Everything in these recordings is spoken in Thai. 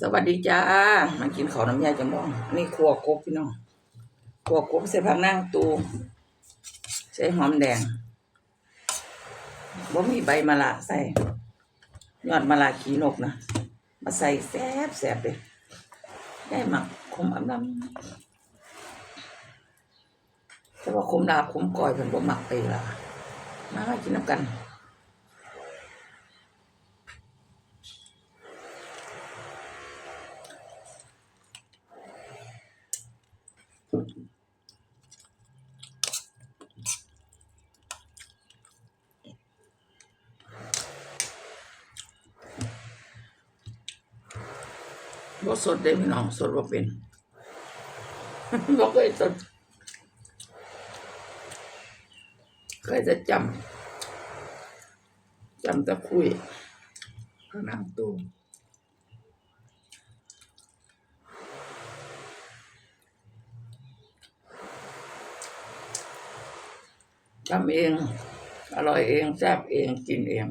สวัสดีจ้า มากินข้าวน้ำยาจำลอง นี่ครัวกบพี่น้องครัวกบใส่ผักนั่งตู ใส่หอมแดงบ่มีใบมะระใส่ ยอดมะระขีนกนะ มาใส่แซ่บแซ่บเลยได้หมักขมอำลำแต่ว่าขมดาบขมก่อยเพิ่นบ่หมักไปละมามากินน้ำกัน บ่สดได้พี่น้องสดบ่เป็นบ่เคยสดเคยจะจำจำแตะคุยพระนางตูมทำเอง อร่อยเองแซ่บเองกินเอง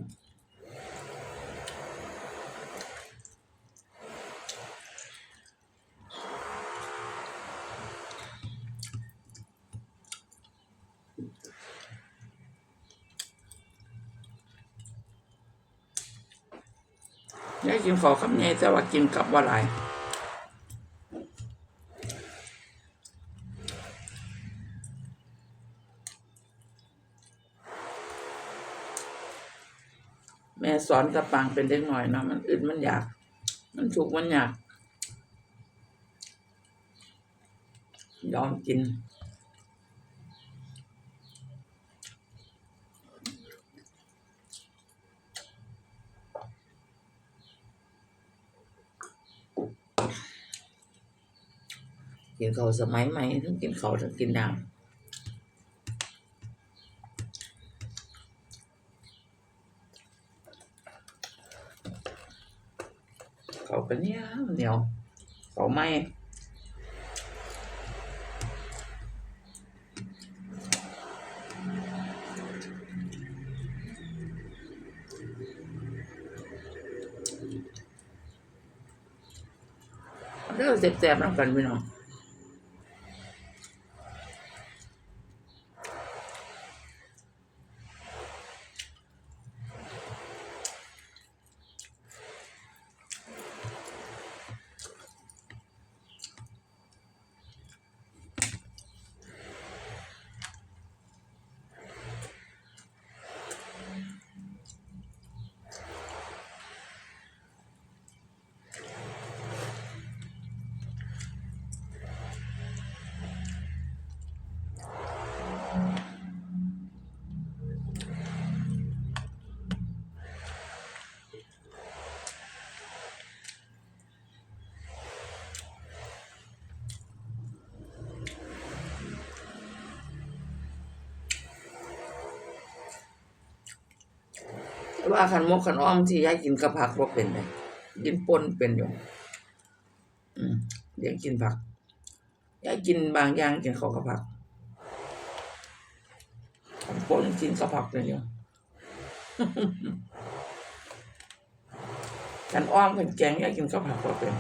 ยายกินขอคำใหญ่แต่ว่ากินกับว่าหลายแม่สอนกระปังเป็นเล็กหน่อยเนาะมันอึดมันอยาก มันถูกมันอยาก ยอมกิน กินข้าวสมัยใหม่ทั้งกินข้าวทั้งกินน้ำเขาวก็เหนียวเหนียวเขาวไหม่เรื่องเจ็บๆน้ำกันพี่น้อง ว่าขันมกขันอ้อมที่ยายกินกับผักว่เป็นเลยกินปนเป็นอยู่เดี๋ยวกินผักยายกินบางอย่างกินข้าวกับผักขันปนกินกับผักเป็นอยู่ขันอ้อมขันแกงยายกินกับผักว่เป็น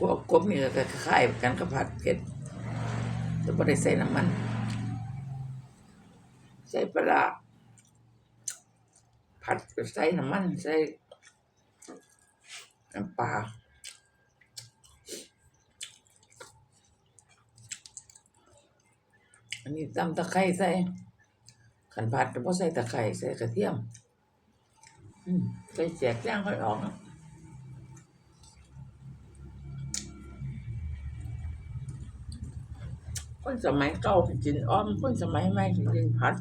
พวกกบนี่ก็คล้ายๆกันกับผัดเผ็ดแต่ไม่ได้ใส่น้ำมัน ใส่ปลาผัดก็ใส่น้ำมัน ใส่น้ำปลาอันนี้ตำตะไคร้ใส่ขันผัดก็บ่ใส่ตะไคร้ใส่กระเทียม อืมใส่แจกย่างค่อยออกนะ คนสมัยเก่าไปกินอ้อม คนสมัยใหม่ไปกินผัด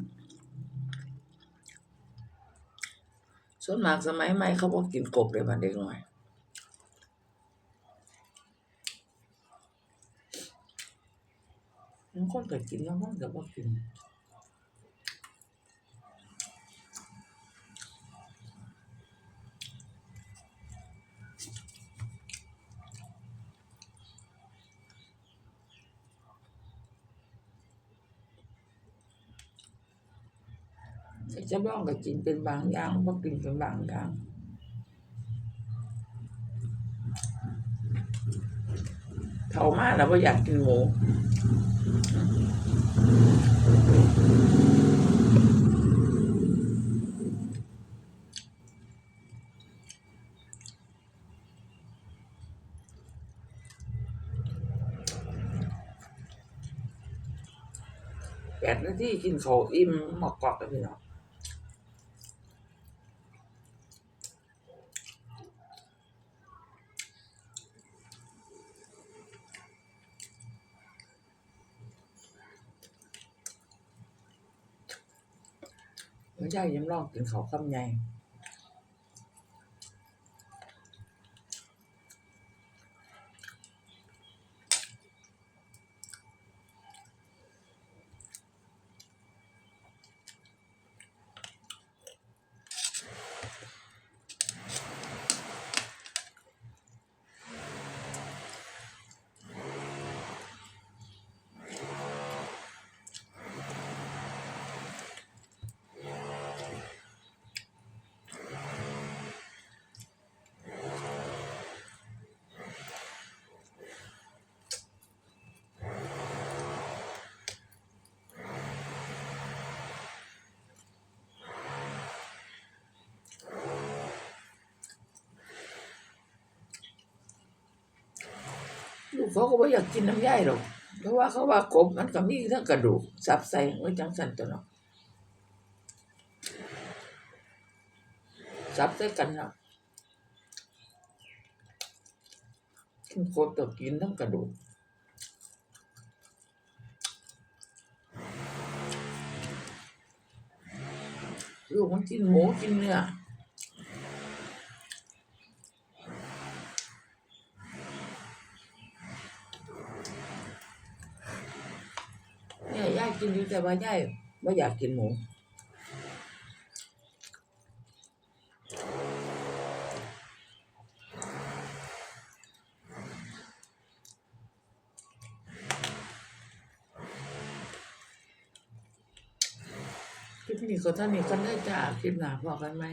ส่วนมากสมัยใหม่เขาบอกกินกบเลยบ้านเด็กหน่อยบางคนก็กินแล้วมันก็บอกกิน จะบ้องก็กินเป็นบางอย่างบ่กินเป็นบางอย่างเท่ามากแล้วบ่อยากกินหมูแปดนาทีกินข้าอิ่มหมอกกอกแล้วพี่น้อง ไม่ใช่ยังลองกินเขาวคำใหญ่ เขาก็บ่อยากกินน้ำย่ายหรอกเพราะว่าเขาว่ากบมันก็มีทั้งกระดูกสับใส่ไว้จังสันตัวเนาะสับใส่กันเนาะกินกบต้องกินทั้งกระดูกลูกมันกินหมูกินเนื้อ เนี่ยยาย กินอยู่แต่ว่าย่ายไม่อยากกินหมูคลิปนี้ก็เท่านี้กันได้จ้าคลิปหนาพอกันไหม